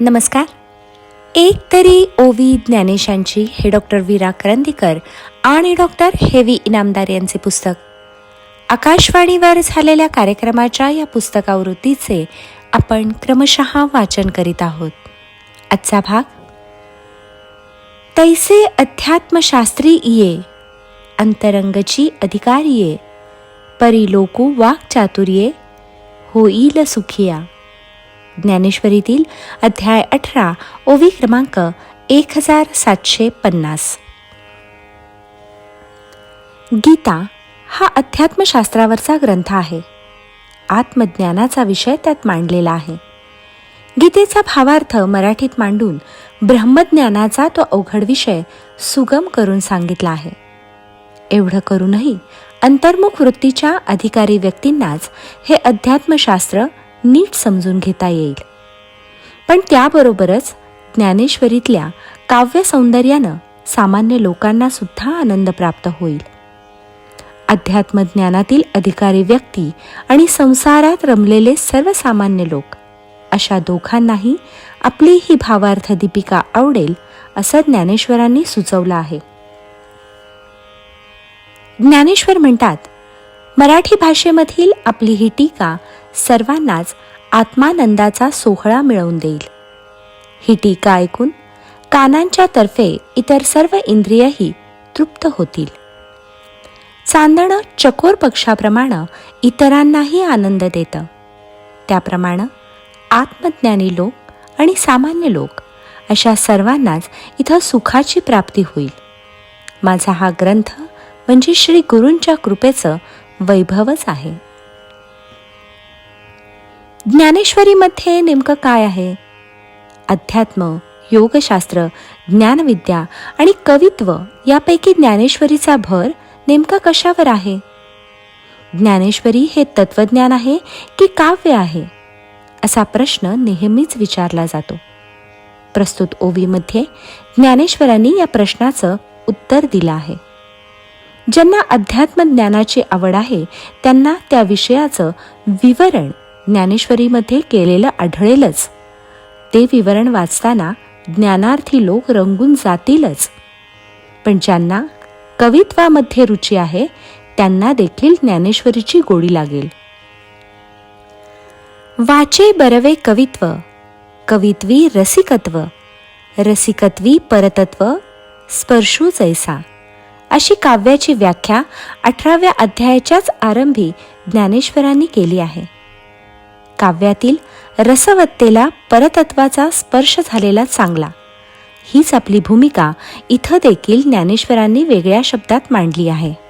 नमस्कार. एक तरी ओवी ज्ञानेशांची हे डॉक्टर वीरा करंदीकर आणि डॉक्टर हेवी इनामदार यांचे पुस्तक. आकाशवाणीवर झालेल्या कार्यक्रमाच्या या पुस्तकावृत्तीचे आपण क्रमशः वाचन करीत आहोत. आजचा भाग तैसे अध्यात्मशास्त्री ये अंतरंगची अधिकारिये परिलोकू वाक चातुर्ये होईल सुखिया। ज्ञानेश्वरीतील अध्याय अठरा ओवी क्रमांक एक हजार सातशे पन्नास. गीता हा अध्यात्मशास्त्रावरचा ग्रंथ आहे. आत्मज्ञानाचा विषय त्यात मांडलेला आहे. गीतेचा भावार्थ मराठीत मांडून ब्रह्मज्ञानाचा तो अवघड विषय सुगम करून सांगितला आहे. एवढं करूनही अंतर्मुख वृत्तीच्या अधिकारी व्यक्तींनाच हे अध्यात्मशास्त्र नीट समजून घेता येईल. पण त्याबरोबरच ज्ञानेश्वरीतल्या काव्य सौंदर्यानं सामान्य लोकांना सुद्धा आनंद प्राप्त होईल. अध्यात्मज्ञानातील अधिकारी व्यक्ती आणि संसारात रमलेले सर्वसामान्य लोक अशा दोघांनाही आपली ही भावार्थ दीपिका आवडेल असं ज्ञानेश्वरांनी सुचवलं आहे. ज्ञानेश्वर म्हणतात मराठी भाषेमधील आपली ही टीका सर्वांनाच आत्मानंदाचा सोहळा मिळवून देईल. ही टीका ऐकून कानांच्या तर्फे इतर सर्व इंद्रियही तृप्त होतील. चांदणं चकोर पक्षाप्रमाणे इतरांनाही आनंद देतं. त्याप्रमाणे आत्मज्ञानी लोक आणि सामान्य लोक अशा सर्वांनाच इथं सुखाची प्राप्ती होईल. माझा हा ग्रंथ म्हणजे श्री गुरूंच्या कृपेचं वैभवच आहे. ज्ञानेश्वरीमध्ये नेमकं काय आहे? अध्यात्म योगशास्त्र ज्ञानविद्या आणि कवित्व यापैकी ज्ञानेश्वरीचा भर नेमका कशावर आहे? ज्ञानेश्वरी हे तत्वज्ञान आहे की काव्य आहे? असा प्रश्न नेहमीच विचारला जातो. प्रस्तुत ओवीमध्ये ज्ञानेश्वरांनी या प्रश्नाचं उत्तर दिलं आहे. ज्यांना अध्यात्म ज्ञानाची आवड आहे त्यांना त्या विषयाचं विवरण ज्ञानेश्वरीमध्ये केलेलं आढळेलच. ते विवरण वाचताना ज्ञानार्थी लोक रंगून जातीलच. पण ज्यांना कवित्वामध्ये रुची आहे त्यांना देखील ज्ञानेश्वरीची गोडी लागेल. वाचे बरवे कवित्व कवित्वी रसिकत्व रसिकत्वी परतत्व स्पर्शू जैसा. अशी काव्याची व्याख्या अठराव्या अध्यायाच्याच आरंभी ज्ञानेश्वरांनी केली आहे. काव्यातील रसवत्तेला परतत्वाचा स्पर्श झालेला चांगला. हीच आपली भूमिका इथं देखील ज्ञानेश्वरांनी वेगळ्या शब्दात मांडली आहे.